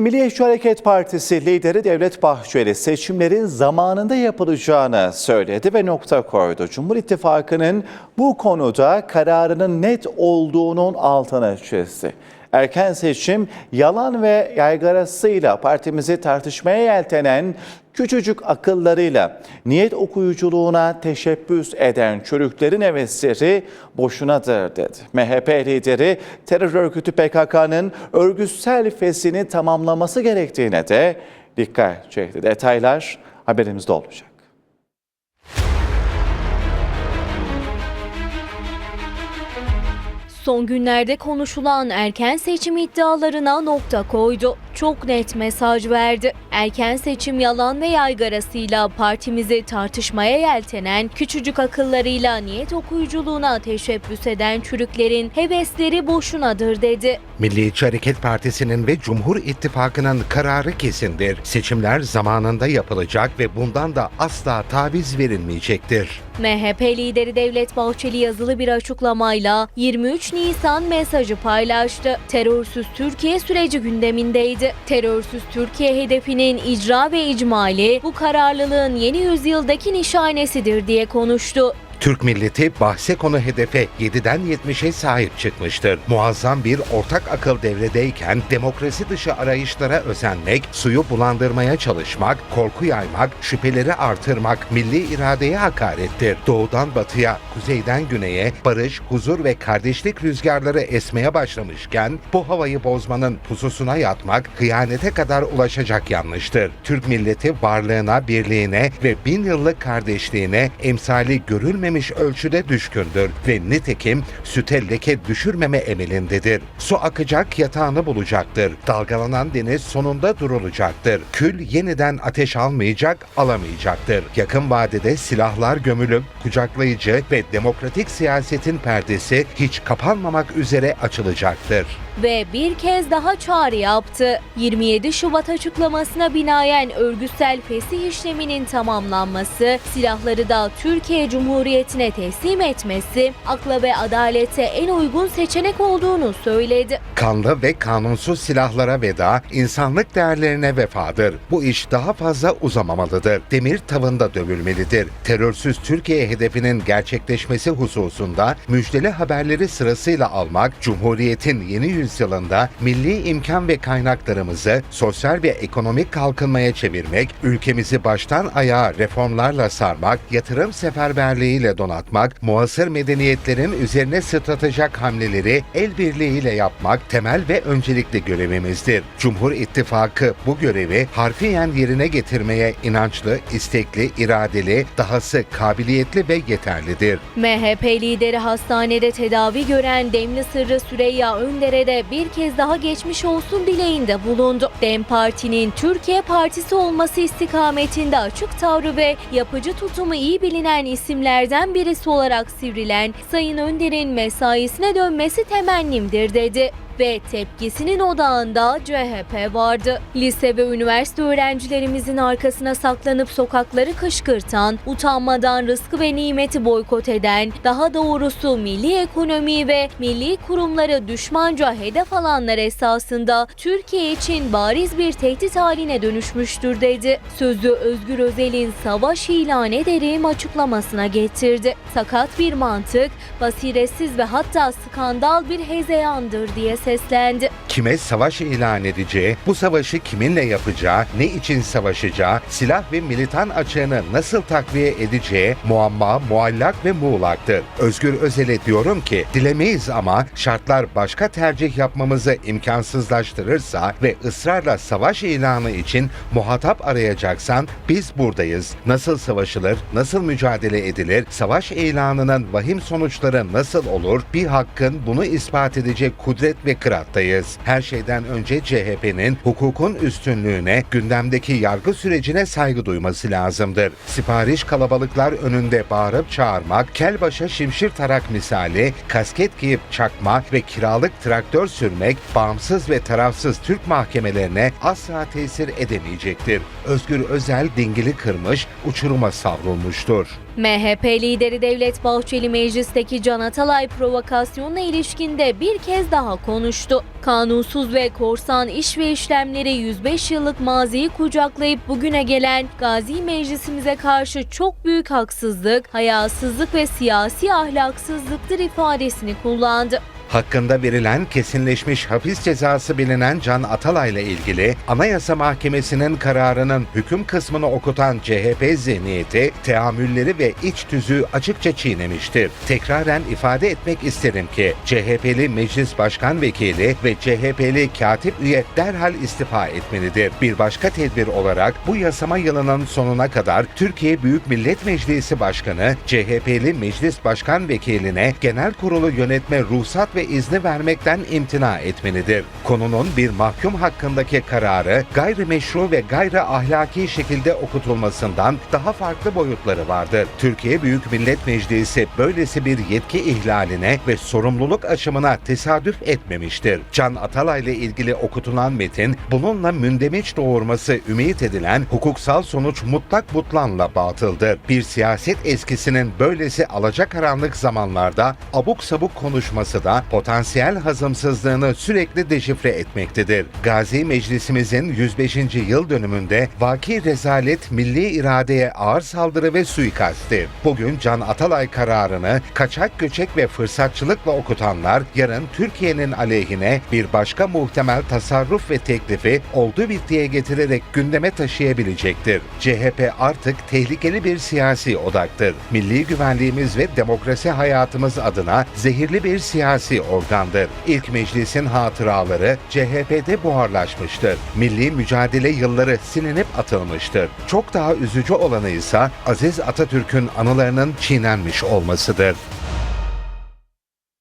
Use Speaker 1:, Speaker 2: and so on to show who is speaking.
Speaker 1: Milliyetçi Hareket Partisi lideri Devlet Bahçeli seçimlerin zamanında yapılacağını söyledi ve nokta koydu. Cumhur İttifakı'nın bu konuda kararının net olduğunun altını çizdi. Erken seçim yalan ve yaygarasıyla partimizi tartışmaya yeltenen küçücük akıllarıyla niyet okuyuculuğuna teşebbüs eden çürüklerin hevesleri boşunadır dedi. MHP lideri terör örgütü PKK'nın örgütsel fesini tamamlaması gerektiğine de dikkat çekti. Detaylar haberimizde olacak.
Speaker 2: Son günlerde konuşulan erken seçim iddialarına nokta koydu. Çok net mesaj verdi. Erken seçim yalan ve yaygarasıyla partimizi tartışmaya yeltenen, küçücük akıllarıyla niyet okuyuculuğuna teşebbüs eden çürüklerin hevesleri boşunadır dedi.
Speaker 3: Milliyetçi Hareket Partisi'nin ve Cumhur İttifakı'nın kararı kesindir. Seçimler zamanında yapılacak ve bundan da asla taviz verilmeyecektir.
Speaker 2: MHP lideri Devlet Bahçeli yazılı bir açıklamayla 23 Nisan mesajı paylaştı. Terörsüz Türkiye süreci gündemindeydi. Terörsüz Türkiye hedefinin icra ve icmali bu kararlılığın yeni yüzyıldaki nişanesidir diye konuştu.
Speaker 3: Türk milleti bahse konu hedefe 7'den 70'e sahip çıkmıştır. Muazzam bir ortak akıl devredeyken demokrasi dışı arayışlara özenmek, suyu bulandırmaya çalışmak, korku yaymak, şüpheleri artırmak milli iradeye hakarettir. Doğudan batıya, kuzeyden güneye barış, huzur ve kardeşlik rüzgarları esmeye başlamışken bu havayı bozmanın pususuna yatmak hıyanete kadar ulaşacak yanlıştır. Türk milleti varlığına, birliğine ve bin yıllık kardeşliğine emsali görülmemiş ölçüde düşkündür ve nitekim süte leke düşürmeme emelindedir. Su akacak yatağını bulacaktır. Dalgalanan deniz sonunda durulacaktır. Kül yeniden ateş almayacak, alamayacaktır. Yakın vadede silahlar gömülüp kucaklayıcı ve demokratik siyasetin perdesi hiç kapanmamak üzere açılacaktır.
Speaker 2: Ve bir kez daha çağrı yaptı. 27 Şubat açıklamasına binaen örgütsel fesih işleminin tamamlanması, silahları da Türkiye Cumhuriyeti'ne teslim etmesi, akla ve adalete en uygun seçenek olduğunu söyledi.
Speaker 3: Kanlı ve kanunsuz silahlara veda, insanlık değerlerine vefadır. Bu iş daha fazla uzamamalıdır. Demir tavında dövülmelidir. Terörsüz Türkiye hedefinin gerçekleşmesi hususunda müjdeli haberleri sırasıyla almak, Cumhuriyet'in yeni yüzyılında milli imkan ve kaynaklarımızı sosyal ve ekonomik kalkınmaya çevirmek, ülkemizi baştan ayağa reformlarla sarmak, yatırım seferberliğiyle donatmak, muasır medeniyetlerin üzerine stratejik hamleleri el birliğiyle yapmak temel ve öncelikli görevimizdir. Cumhur İttifakı bu görevi harfiyen yerine getirmeye inançlı, istekli, iradeli, dahası kabiliyetli ve yeterlidir.
Speaker 2: MHP lideri hastanede tedavi gören Demli Sırrı Süreyya Önder'e de bir kez daha geçmiş olsun dileğinde bulundu. DEM Parti'nin Türkiye Partisi olması istikametinde açık tavrı ve yapıcı tutumu iyi bilinen isimlerden birisi olarak sivrilen Sayın Önder'in mesaisine dönmesi temennimdir dedi ve tepkisinin odağında CHP vardı. Lise ve üniversite öğrencilerimizin arkasına saklanıp sokakları kışkırtan, utanmadan rızkı ve nimeti boykot eden, daha doğrusu milli ekonomiyi ve milli kurumları düşmanca hedef alanlar esasında Türkiye için bariz bir tehdit haline dönüşmüştür dedi. Sözü Özgür Özel'in savaş ilan ederim açıklamasına getirdi. Sakat bir mantık, basiretsiz ve hatta skandal bir hezeyandır diye seslendi.
Speaker 3: Kime savaş ilan edeceği, bu savaşı kiminle yapacağı, ne için savaşacağı, silah ve militan açığını nasıl takviye edeceği muamma, muallak ve muğlaktır. Özgür Özel'e diyorum ki dilemeyiz ama şartlar başka tercih yapmamızı imkansızlaştırırsa ve ısrarla savaş ilanı için muhatap arayacaksan biz buradayız. Nasıl savaşılır, nasıl mücadele edilir, savaş ilanının vahim sonuçları nasıl olur, bir hakkın bunu ispat edecek kudret ve kırattayız. Her şeyden önce CHP'nin hukukun üstünlüğüne, gündemdeki yargı sürecine saygı duyması lazımdır. Sipariş kalabalıklar önünde bağırıp çağırmak, kel başa şimşir tarak misali, kasket giyip çakma ve kiralık traktör sürmek, bağımsız ve tarafsız Türk mahkemelerine asla tesir edemeyecektir. Özgür Özel dingili kırmış, uçuruma savrulmuştur.
Speaker 2: MHP lideri Devlet Bahçeli meclisteki Can Atalay provokasyonuna ilişkinde bir kez daha konuştu. Konuştu. Kanunsuz ve korsan iş ve işlemleri 105 yıllık maziyi kucaklayıp bugüne gelen Gazi Meclisimize karşı çok büyük haksızlık, hayasızlık ve siyasi ahlaksızlıktır ifadesini kullandı.
Speaker 3: Hakkında verilen kesinleşmiş hapis cezası bilinen Can Atalay ile ilgili Anayasa Mahkemesi'nin kararının hüküm kısmını okutan CHP zihniyeti teamülleri ve iç tüzüğü açıkça çiğnemiştir. Tekraren ifade etmek isterim ki CHP'li Meclis Başkan Vekili ve CHP'li katip üye derhal istifa etmelidir. Bir başka tedbir olarak bu yasama yılının sonuna kadar Türkiye Büyük Millet Meclisi Başkanı CHP'li Meclis Başkan Vekiline genel kurulu yönetme ruhsat ve izni vermekten imtina etmelidir. Konunun bir mahkum hakkındaki kararı gayrimeşru ve gayri ahlaki şekilde okutulmasından daha farklı boyutları vardır. Türkiye Büyük Millet Meclisi böylesi bir yetki ihlaline ve sorumluluk aşımına tesadüf etmemiştir. Can Atalay ile ilgili okutulan metin bununla mündemeç doğurması ümit edilen hukuksal sonuç mutlak butlanla batıldır. Bir siyaset eskisinin böylesi alacakaranlık zamanlarda abuk sabuk konuşması da potansiyel hazımsızlığını sürekli deşifre etmektedir. Gazi Meclisimizin 105. yıl dönümünde vaki rezalet milli iradeye ağır saldırı ve suikasttir. Bugün Can Atalay kararını kaçak göçek ve fırsatçılıkla okutanlar yarın Türkiye'nin aleyhine bir başka muhtemel tasarruf ve teklifi oldu bittiye getirerek gündeme taşıyabilecektir. CHP artık tehlikeli bir siyasi odaktır. Milli güvenliğimiz ve demokrasi hayatımız adına zehirli bir siyasi organdır. İlk meclisin hatıraları CHP'de buharlaşmıştır. Milli mücadele yılları silinip atılmıştır. Çok daha üzücü olanı ise Aziz Atatürk'ün anılarının çiğnenmiş olmasıdır.